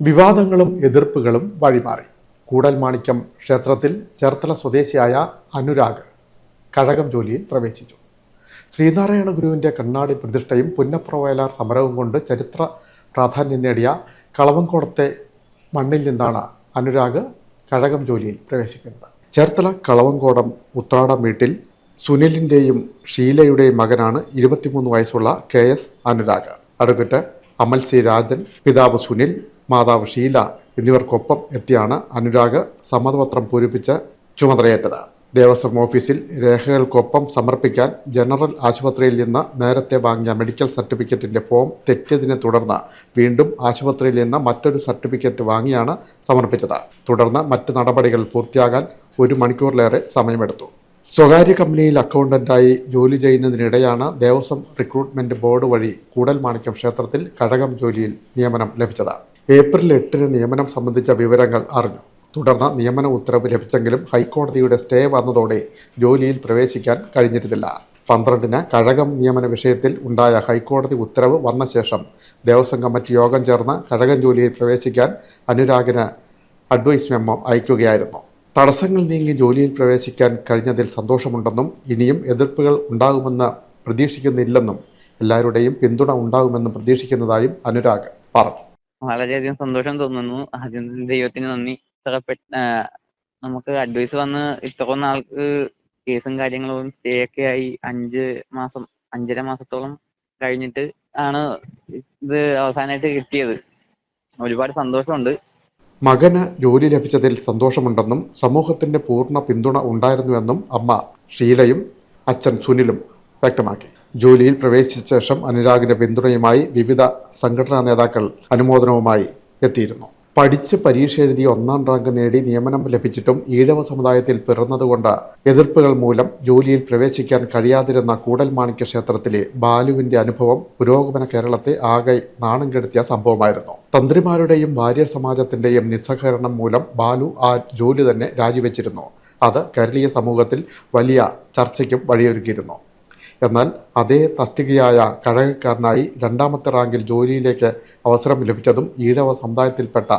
വിവാദങ്ങളും എതിർപ്പുകളും വഴിമാറി. കൂടൽമാണിക്യം ക്ഷേത്രത്തിൽ ചേർത്തല സ്വദേശിയായ അനുരാഗ് കഴകം ജോലിയിൽ പ്രവേശിച്ചു. ശ്രീനാരായണ ഗുരുവിന്റെ കണ്ണാടി പ്രതിഷ്ഠയും പുന്നപ്ര വയലാർ സമരവും കൊണ്ട് ചരിത്ര പ്രാധാന്യം നേടിയ കളവങ്കോടത്തെ മണ്ണിൽ നിന്നാണ് അനുരാഗ് കഴകം ജോലിയിൽ പ്രവേശിക്കുന്നത്. ചേർത്തല കളവങ്കോടം ഉത്രാടം വീട്ടിൽ സുനിലിന്റെയും ഷീലയുടെയും മകനാണ് ഇരുപത്തിമൂന്ന് വയസ്സുള്ള കെ എസ് അനുരാഗ്. അടുക്കിട്ട് അമൽ സി രാജൻ പിതാവ് സുനിൽ മാതാവ് ഷീല എന്നിവർക്കൊപ്പം എത്തിയാണ് അനുരാഗ് സമ്മതപത്രം പൂരിപ്പിച്ച് ചുമതലയേറ്റത്. ദേവസ്വം ഓഫീസിൽ രേഖകൾക്കൊപ്പം സമർപ്പിക്കാൻ ജനറൽ ആശുപത്രിയിൽ നിന്ന് നേരത്തെ വാങ്ങിയ മെഡിക്കൽ സർട്ടിഫിക്കറ്റിന്റെ ഫോം തെറ്റിയതിനെ തുടർന്ന് വീണ്ടും ആശുപത്രിയിൽ നിന്ന് മറ്റൊരു സർട്ടിഫിക്കറ്റ് വാങ്ങിയാണ് സമർപ്പിച്ചത്. തുടർന്ന് മറ്റ് നടപടികൾ പൂർത്തിയാകാൻ ഒരു മണിക്കൂറിലേറെ സമയമെടുത്തു. സ്വകാര്യ കമ്പനിയിൽ അക്കൗണ്ടന്റായി ജോലി ചെയ്യുന്നതിനിടെയാണ് ദേവസ്വം റിക്രൂട്ട്മെന്റ് ബോർഡ് വഴി കൂടൽ മാണിക്യം ക്ഷേത്രത്തിൽ കഴകം ജോലിയിൽ നിയമനം ലഭിച്ചത്. ഏപ്രിൽ എട്ടിന് നിയമനം സംബന്ധിച്ച വിവരങ്ങൾ അറിഞ്ഞു. തുടർന്ന് നിയമന ഉത്തരവ് ലഭിച്ചെങ്കിലും ഹൈക്കോടതിയുടെ സ്റ്റേ വന്നതോടെ ജോലിയിൽ പ്രവേശിക്കാൻ കഴിഞ്ഞിരുന്നില്ല. പന്ത്രണ്ടിന് കഴകം നിയമന വിഷയത്തിൽ ഉണ്ടായ ഹൈക്കോടതി ഉത്തരവ് വന്ന ശേഷം ദേവസ്വം കമ്മിറ്റി യോഗം ചേർന്ന് കഴകം ജോലിയിൽ പ്രവേശിക്കാൻ അനുരാഗിന് അഡ്വൈസ് മെമ്മോ അയക്കുകയായിരുന്നു. തടസ്സങ്ങൾ നീങ്ങി ജോലിയിൽ പ്രവേശിക്കാൻ കഴിഞ്ഞതിൽ സന്തോഷമുണ്ടെന്നും ഇനിയും എതിർപ്പുകൾ ഉണ്ടാകുമെന്ന് പ്രതീക്ഷിക്കുന്നില്ലെന്നും എല്ലാവരുടെയും പിന്തുണ ഉണ്ടാകുമെന്നും പ്രതീക്ഷിക്കുന്നതായും അനുരാഗ് പറഞ്ഞു. വളരെയധികം സന്തോഷം തോന്നുന്നു. ആദ്യം ദൈവത്തിന് നന്ദി. ഇത്ര നമുക്ക് അഡ്വൈസ് വന്ന് ഇത്ര നാൾക്ക് കേസും കാര്യങ്ങളും സ്റ്റേ ഒക്കെ ആയി അഞ്ച് മാസം അഞ്ചര മാസത്തോളം കഴിഞ്ഞിട്ട് ആണ് ഇത് അവസാനമായിട്ട് കിട്ടിയത്. ഒരുപാട് സന്തോഷമുണ്ട്. മകന് ജോലി ലഭിച്ചതിൽ സന്തോഷമുണ്ടെന്നും സമൂഹത്തിന്റെ പൂർണ പിന്തുണ ഉണ്ടായിരുന്നുവെന്നും അമ്മ ഷീലയും അച്ഛൻ സുനിലും വ്യക്തമാക്കി. ജോലിയിൽ പ്രവേശിച്ച ശേഷം അനുരാഗിന്റെ പിന്തുണയുമായി വിവിധ സംഘടനാ നേതാക്കൾ അനുമോദനവുമായി എത്തിയിരുന്നു. പഠിച്ച് പരീക്ഷ എഴുതി ഒന്നാം റാങ്ക് നേടി നിയമനം ലഭിച്ചിട്ടും ഈഴവ സമുദായത്തിൽ പിറന്നതുകൊണ്ട് എതിർപ്പുകൾ മൂലം ജോലിയിൽ പ്രവേശിക്കാൻ കഴിയാതിരുന്ന കൂടൽമാണിക്യ ക്ഷേത്രത്തിലെ ബാലുവിന്റെ അനുഭവം പുരോഗമന കേരളത്തെ ആകെ നാണം കെടുത്തിയ സംഭവമായിരുന്നു. തന്ത്രിമാരുടെയും വാര്യർ സമാജത്തിന്റെയും നിസ്സഹകരണം മൂലം ബാലു ആ ജോലി തന്നെ രാജിവെച്ചിരുന്നു. അത് കേരളീയ സമൂഹത്തിൽ വലിയ ചർച്ചയ്ക്കും വഴിയൊരുക്കിയിരുന്നു. എന്നാൽ അതേ തസ്തികയായ കഴകക്കാരനായി രണ്ടാമത്തെ റാങ്കിൽ ജോലിയിലേക്ക് അവസരം ലഭിച്ചതും ഈഴവ സമുദായത്തിൽപ്പെട്ട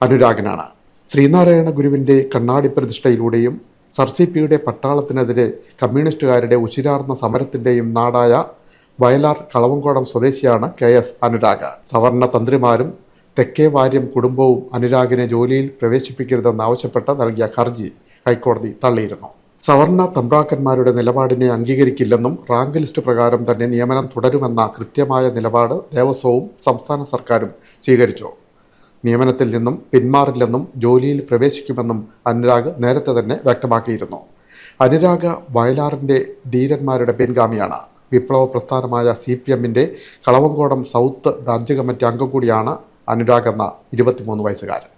അനുരാഗനാണ്. ശ്രീനാരായണ ഗുരുവിന്റെ കണ്ണാടി പ്രതിഷ്ഠയിലൂടെയും സർ സി പിയുടെ പട്ടാളത്തിനെതിരെ കമ്മ്യൂണിസ്റ്റുകാരുടെ ഉശിരാർന്ന സമരത്തിന്റെയും നാടായ വയലാർ കളവങ്കോടം സ്വദേശിയാണ് കെ എസ് അനുരാഗ്. സവർണ തന്ത്രിമാരും തെക്കേ വാര്യം കുടുംബവും അനുരാഗിനെ ജോലിയിൽ പ്രവേശിപ്പിക്കരുതെന്നാവശ്യപ്പെട്ട് നൽകിയ ഹർജി ഹൈക്കോടതി തള്ളിയിരുന്നു. സവർണ തമ്പ്രാക്കന്മാരുടെ നിലപാടിനെ അംഗീകരിക്കില്ലെന്നും റാങ്ക് ലിസ്റ്റ് പ്രകാരം തന്നെ നിയമനം തുടരുമെന്ന കൃത്യമായ നിലപാട് ദേവസ്വവും സംസ്ഥാന സർക്കാരും സ്വീകരിച്ചു. നിയമനത്തിൽ നിന്നും പിന്മാറില്ലെന്നും ജോലിയിൽ പ്രവേശിക്കുമെന്നും അനുരാഗ് നേരത്തെ തന്നെ വ്യക്തമാക്കിയിരുന്നു. അനുരാഗ് വയലാറിന്റെ ധീരന്മാരുടെ പിൻഗാമിയാണ്. വിപ്ലവ പ്രസ്ഥാനമായ സി പി എമ്മിന്റെ കളവങ്കോടം സൗത്ത് ബ്രാഞ്ച് കമ്മിറ്റി അംഗം കൂടിയാണ് അനുരാഗ് എന്ന ഇരുപത്തിമൂന്ന് വയസ്സുകാരൻ.